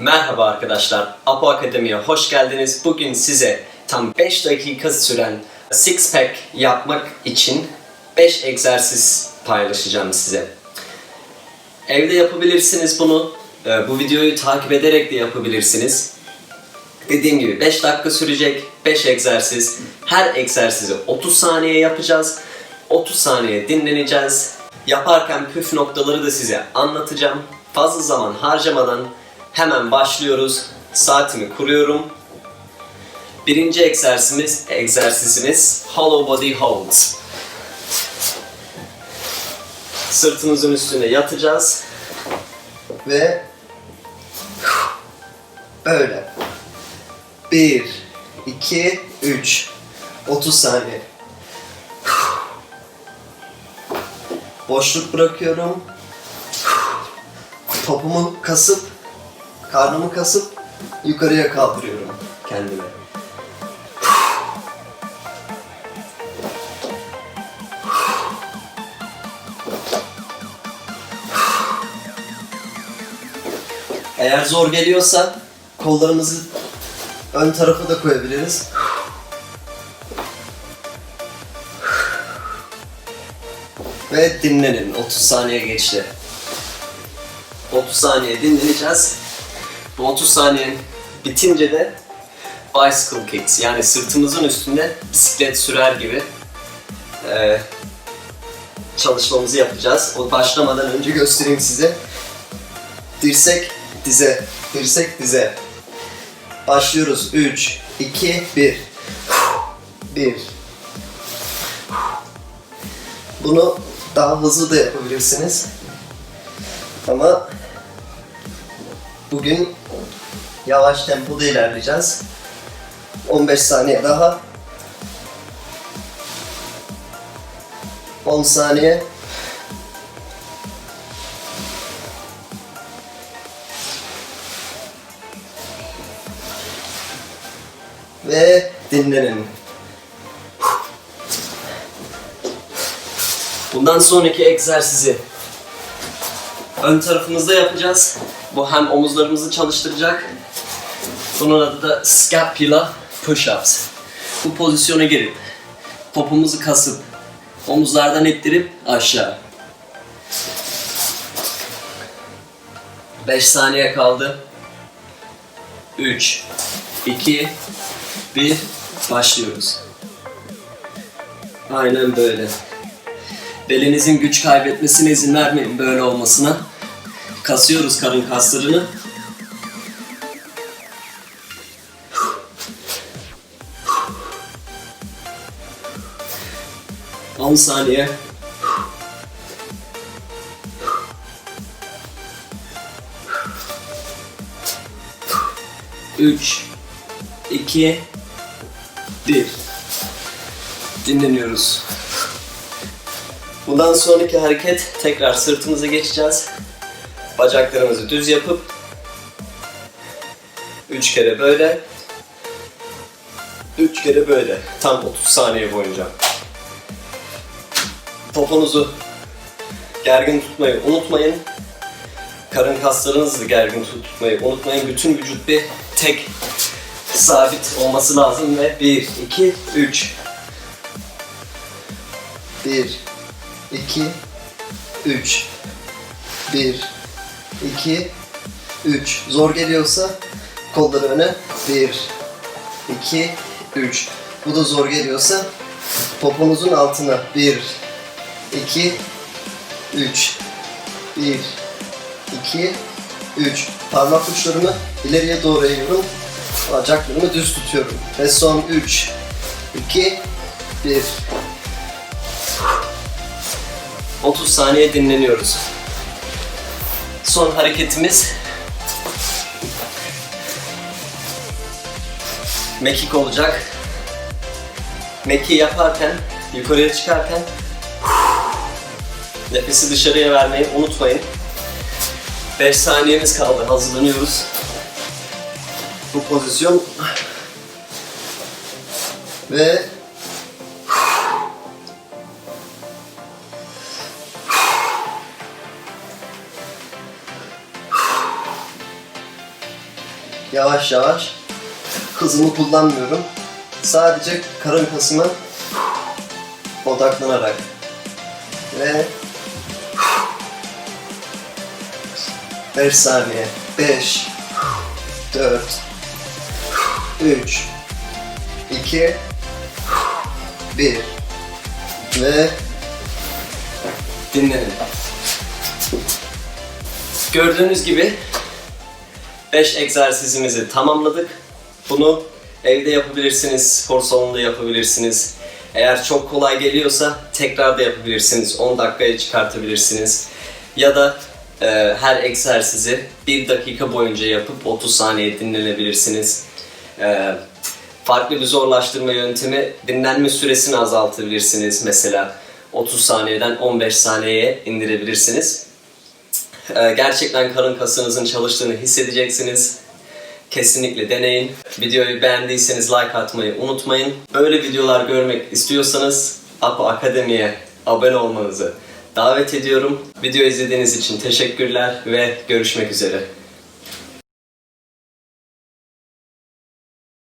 Merhaba arkadaşlar, Apo Akademi'ye hoş geldiniz. Bugün size tam 5 dakika süren six pack yapmak için 5 egzersiz paylaşacağım size. Evde yapabilirsiniz bunu. Ee, Bu videoyu takip ederek de yapabilirsiniz. Dediğim gibi 5 dakika sürecek 5 egzersiz. Her egzersizi 30 saniye yapacağız. 30 saniye dinleneceğiz. Yaparken püf noktaları da size anlatacağım. Fazla zaman harcamadan hemen başlıyoruz. Saatimi kuruyorum. Birinci egzersizimiz, egzersizimiz Hollow Body Holds. Sırtımızın üstüne yatacağız. Ve böyle. 1, 2, 3. 30 saniye. Boşluk bırakıyorum. Topumu kasıp, karnımı kasıp yukarıya kaldırıyorum kendimi. Eğer zor geliyorsa kollarımızı ön tarafa da koyabiliriz. Ve dinlenin. 30 saniye geçti. 30 saniye dinleneceğiz. Bu 30 saniye bitince de bicycle kicks yani sırtımızın üstünde bisiklet sürer gibi eee, çalışmamızı yapacağız. O başlamadan önce göstereyim size. Dirsek, dize, dirsek, dize. Başlıyoruz. 3, 2, 1. 1. Bunu daha hızlı da yapabilirsiniz. Ama bugün yavaş tempoda ilerleyeceğiz. 15 saniye daha. 10 saniye. Ve dinlenin. Bundan sonraki egzersizi ön tarafımızda yapacağız. Bu hem omuzlarımızı çalıştıracak. Bunun adı da scapula push-ups. Bu pozisyona girip popumuzu kasıp omuzlardan ittirip aşağı. 5 saniye kaldı. 3 2 1 başlıyoruz. Aynen böyle. Belinizin güç kaybetmesine izin vermeyin böyle olmasına. Kasıyoruz karın kaslarını. On saniye. Üç, iki, bir. Dinleniyoruz. Bundan sonraki hareket tekrar sırtımıza geçeceğiz. Bacaklarımızı düz yapıp üç kere böyle üç kere böyle tam 30 saniye boyunca. Topunuzu gergin tutmayı unutmayın. Karın kaslarınızı gergin tutmayı unutmayın. Bütün vücut bir tek sabit olması lazım ve 1, 2, 3 1, 2, 3 1, 2, 3 Zor geliyorsa kolları öne. 1, 2, 3 Bu da zor geliyorsa poponuzun altına. 1, 2, 3 1, 2, 3 Parmak uçlarımı ileriye doğru eğiyorum. Bacaklarımı düz tutuyorum. Ve son 3, 2, 1 30 saniye dinleniyoruz. Son hareketimiz mekik olacak. Meki yaparken, yukarıya çıkarken nefesi dışarıya vermeyi unutmayın. 5 saniyemiz kaldı. Hazırlanıyoruz. Bu pozisyon ve yavaş yavaş hızımı kullanmıyorum. Sadece karın kasıma odaklanarak ve 5 saniye 5 4 3 2 1 ve dinlenin. Gördüğünüz gibi 5 egzersizimizi tamamladık. Bunu evde yapabilirsiniz, spor salonunda yapabilirsiniz. Eğer çok kolay geliyorsa tekrar da yapabilirsiniz. 10 dakikaya çıkartabilirsiniz. Ya da e, her egzersizi 1 dakika boyunca yapıp 30 saniye dinlenebilirsiniz. E, farklı bir zorlaştırma yöntemi dinlenme süresini azaltabilirsiniz. Mesela 30 saniyeden 15 saniyeye indirebilirsiniz. Ee, gerçekten karın kasınızın çalıştığını hissedeceksiniz. Kesinlikle deneyin. Videoyu beğendiyseniz like atmayı unutmayın. Böyle videolar görmek istiyorsanız Apo Akademi'ye abone olmanızı davet ediyorum. Video izlediğiniz için teşekkürler ve görüşmek üzere.